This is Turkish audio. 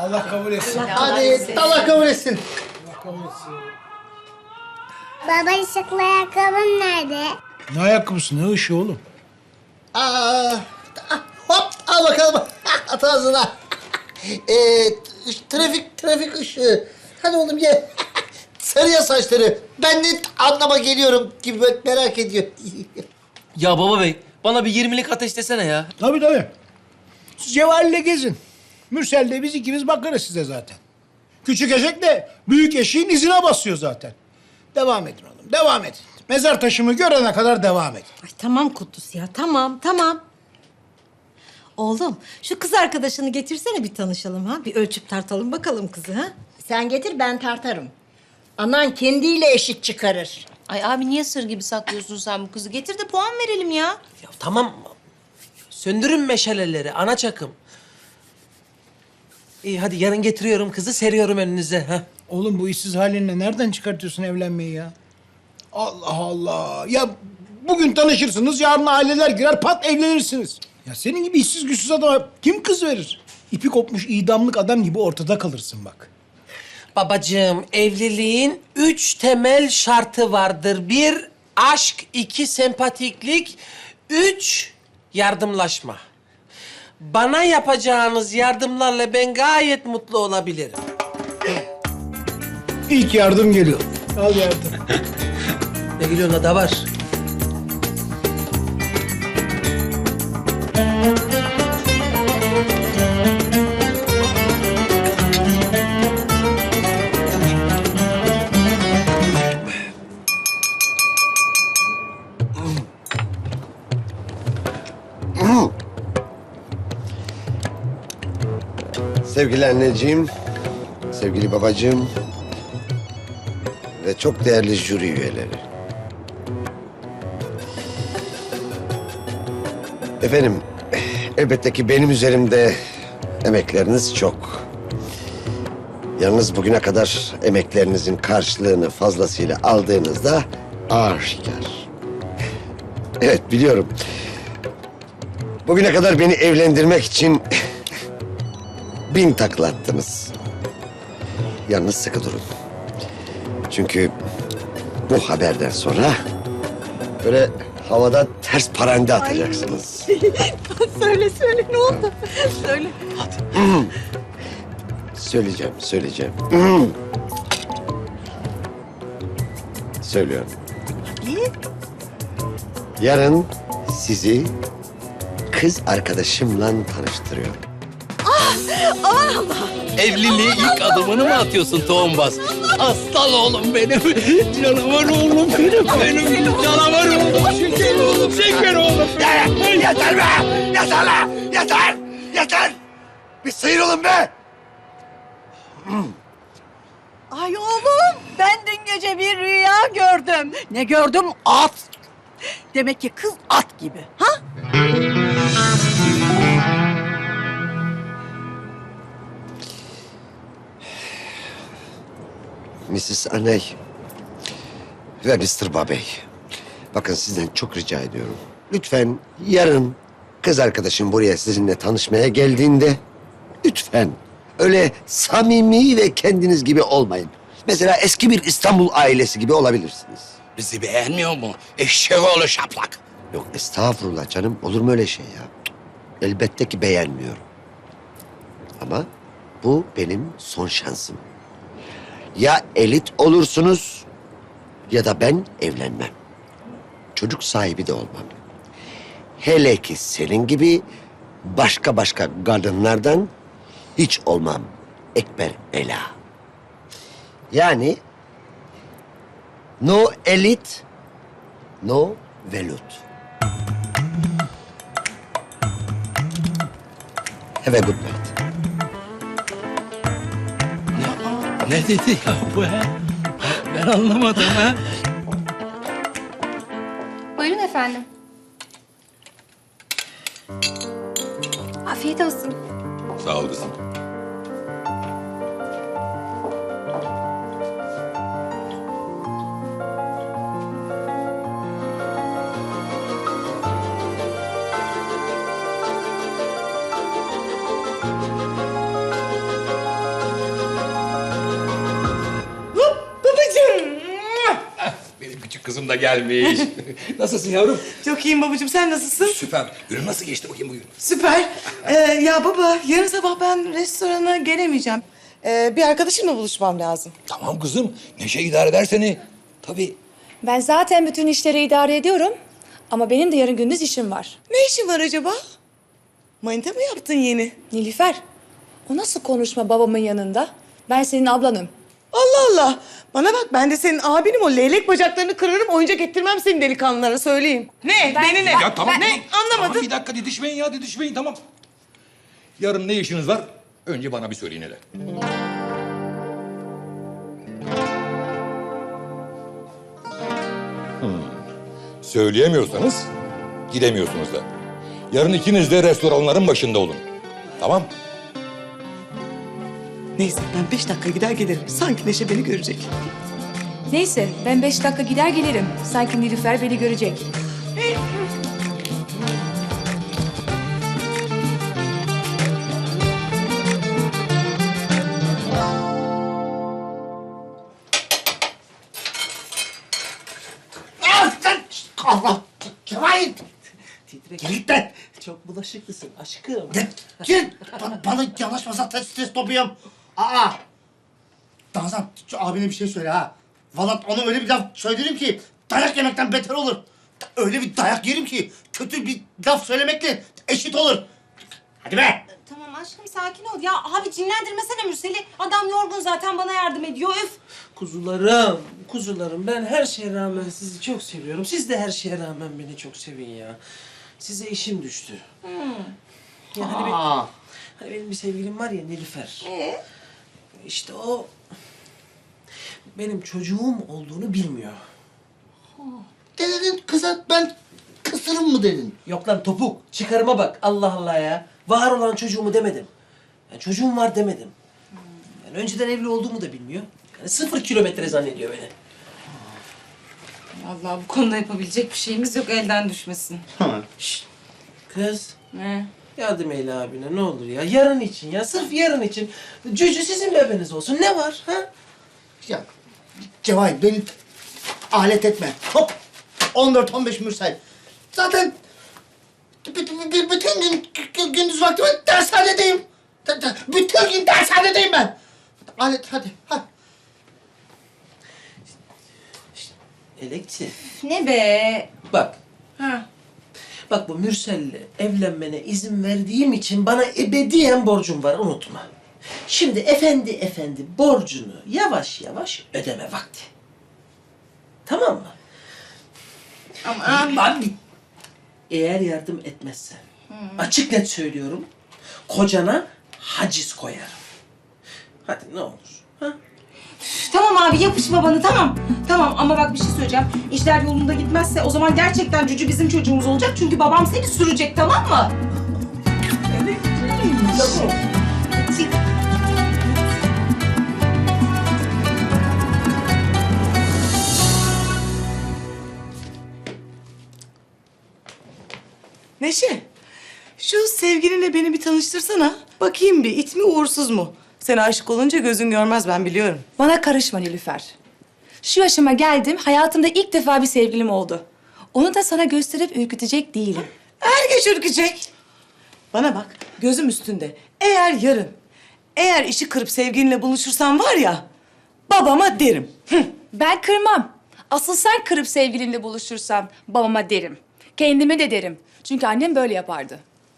Allah kabul etsin. Hadi Allah kabul etsin. Allah kabul etsin. Baba ışıklı ayakkabın nerede? Ne ayakkabısı ne ışığı oğlum? Aa, hop al bakalım. At ağzına. Ee, trafik trafik ışığı. Hadi oğlum ye. Sarıya saçları. Ben de anlama geliyorum gibi böyle merak ediyor. Ya baba bey, bana bir 20'lik ateş desene ya. Tabii tabii. Siz Cevahir'le gezin. Mürsel de biz ikimiz bakarız size zaten. Küçük eşek de büyük eşeğin izine basıyor zaten. Devam edin oğlum, devam edin. Mezar taşımı görene kadar devam edin. Ay tamam Kudüs ya tamam tamam. Oğlum şu kız arkadaşını getirsene bir tanışalım ha. Bir ölçüp tartalım bakalım kızı ha. Sen getir ben tartarım. Anan kendiyle eşit çıkarır. Ay abi niye sır gibi saklıyorsun sen bu kızı? Getir de puan verelim ya. Ya tamam. Söndürün meşaleleri, ana çakım. İyi hadi yarın getiriyorum kızı, seriyorum önünüze. Ha. Oğlum bu işsiz halinle nereden çıkartıyorsun evlenmeyi ya? Allah Allah. Ya bugün tanışırsınız, yarın aileler girer, pat evlenirsiniz. Ya senin gibi işsiz güçsüz adama kim kız verir? İpi kopmuş idamlık adam gibi ortada kalırsın bak. Babacığım, evliliğin üç temel şartı vardır. Bir, aşk. iki sempatiklik. Üç, yardımlaşma. Bana yapacağınız yardımlarla ben gayet mutlu olabilirim. İlk yardım geliyor. Al yardım. Ne gülüyorsun da var. Sevgili anneciğim, sevgili babacığım ve çok değerli jüri üyeleri. Efendim, elbette ki benim üzerimde emekleriniz çok. Yalnız bugüne kadar emeklerinizin karşılığını fazlasıyla aldığınızda aşikar. Evet biliyorum. Bugüne kadar beni evlendirmek için bin taklattınız. Yalnız sıkı durun. Çünkü bu haberden sonra böyle havada ters parande atacaksınız. söyle söyle ne oldu? söyle. Söyleyeceğim, söyleyeceğim. Söylüyorum. Yarın sizi kız arkadaşımla tanıştırıyorum. Evliliğe ilk adımını mı atıyorsun tohumbaz? Aslan oğlum benim. Canavar oğlum benim. Benim canavar oğlum. Şeker oğlum, şeker oğlum. Yeter be! Yeter lan! Yeter! Yeter! Bir sıyrılın be! Ay oğlum ben dün gece bir rüya gördüm. Ne gördüm? At. Demek ki kız at gibi. Ha? Mrs. Aney ve Mr. Babey. Bakın sizden çok rica ediyorum. Lütfen yarın kız arkadaşım buraya sizinle tanışmaya geldiğinde lütfen öyle samimi ve kendiniz gibi olmayın. Mesela eski bir İstanbul ailesi gibi olabilirsiniz. Bizi beğenmiyor mu? Eşeğoğlu şaplak. Yok estağfurullah canım olur mu öyle şey ya? Cık, Elbette ki beğenmiyorum. Ama bu benim son şansım. Ya elit olursunuz ya da ben evlenmem. Çocuk sahibi de olmam. Hele ki senin gibi başka başka kadınlardan hiç olmam. Ekber Ela. Yani no elit, no velut. Have a good night. Ne dedi ya bu he? Ben anlamadım ha. Buyurun efendim. Afiyet olsun. Sağ ol kızım. Da gelmiş. Nasılsın yavrum? Çok iyiyim babacığım. Sen nasılsın? Süper. Ürün nasıl geçti bakayım bugün? Süper. Ee, ya baba yarın sabah ben restorana gelemeyeceğim. Ee, bir arkadaşımla buluşmam lazım. Tamam kızım. Neşe idare eder seni. Tabii. Ben zaten bütün işleri idare ediyorum. Ama benim de yarın gündüz işim var. Ne işin var acaba? Manita mı yaptın yeni? Nilüfer, o nasıl konuşma babamın yanında? Ben senin ablanım. Allah Allah. Bana bak ben de senin abinim o leylek bacaklarını kırarım oyuncak ettirmem senin delikanlılara söyleyeyim. Ne? Beni ne? Ya tamam. Ne? Anlamadım. Tamam bir dakika didişmeyin ya didişmeyin tamam. Yarın ne işiniz var? Önce bana bir söyleyin hele. Hmm. Söyleyemiyorsanız gidemiyorsunuz da. Yarın ikiniz de restoranların başında olun. Tamam? Neyse ben beş dakika gider gelirim. Sanki Neşe beni görecek. Neyse, ben beş dakika gider gelirim. Sanki Nilüfer beni görecek. Ah, Allah! Git lan! Çok bulaşıklısın aşkım. Git! Bana, yanaşmasa stres topuyum. Aa! Danzan, şu abine bir şey söyle ha. Vallahi ona öyle bir laf söylerim ki dayak yemekten beter olur. Öyle bir dayak yerim ki kötü bir laf söylemekle eşit olur. Hadi be! Tamam aşkım sakin ol. Ya abi cinlendirmesene Mürsel'i. Adam yorgun zaten bana yardım ediyor. Öf. Kuzularım, kuzularım. Ben her şeye rağmen sizi çok seviyorum. Siz de her şeye rağmen beni çok sevin ya. Size işim düştü. Ya hani, Aa! hani benim bir sevgilim var ya Nilüfer. İşte o benim çocuğum olduğunu bilmiyor. Ne dedin kıza ben kısırım mı dedin? Yok lan topuk. Çıkarıma bak. Allah Allah ya. Var olan çocuğumu demedim. Yani çocuğum var demedim. Yani önceden evli olduğumu da bilmiyor. Yani sıfır kilometre zannediyor beni. Vallahi bu konuda yapabilecek bir şeyimiz yok. Elden düşmesin. Şşt. Kız. Ne? Yardım eyle abine ne olur ya. Yarın için ya. Sırf yarın için. Cücü sizin bebeniz olsun. Ne var ha? Ya Cevahir beni alet etme. Hop! 14-15 Mürsel. Zaten bütün gün gü- gündüz vakti ben dershanedeyim. De- de- Bütün gün dershanedeyim ben. Alet hadi. hadi. Elekti. Ne be? Bak. Ha. Bak bu Mürsel'le evlenmene izin verdiğim için bana ebediyen borcum var unutma. Şimdi efendi efendi borcunu yavaş yavaş ödeme vakti. Tamam mı? Ama Bak eğer yardım etmezsen açık net söylüyorum kocana haciz koyarım. Hadi ne olur. Ha? Tamam abi yapış babanı tamam. Tamam ama bak bir şey söyleyeceğim. İşler yolunda gitmezse o zaman gerçekten Cücü bizim çocuğumuz olacak. Çünkü babam seni sürecek tamam mı? Neşe, şu sevgilinle beni bir tanıştırsana. Bakayım bir it mi uğursuz mu? Sen aşık olunca gözün görmez ben biliyorum. Bana karışma Nilüfer. Şu yaşıma geldim, hayatımda ilk defa bir sevgilim oldu. Onu da sana gösterip ürkütecek değilim. Er geç ürkecek. Bana bak gözüm üstünde. Eğer yarın, eğer işi kırıp sevgilinle buluşursan var ya... ...babama derim. Hı. Ben kırmam. Asıl sen kırıp sevgilinle buluşursan babama derim. Kendime de derim. Çünkü annem böyle yapardı.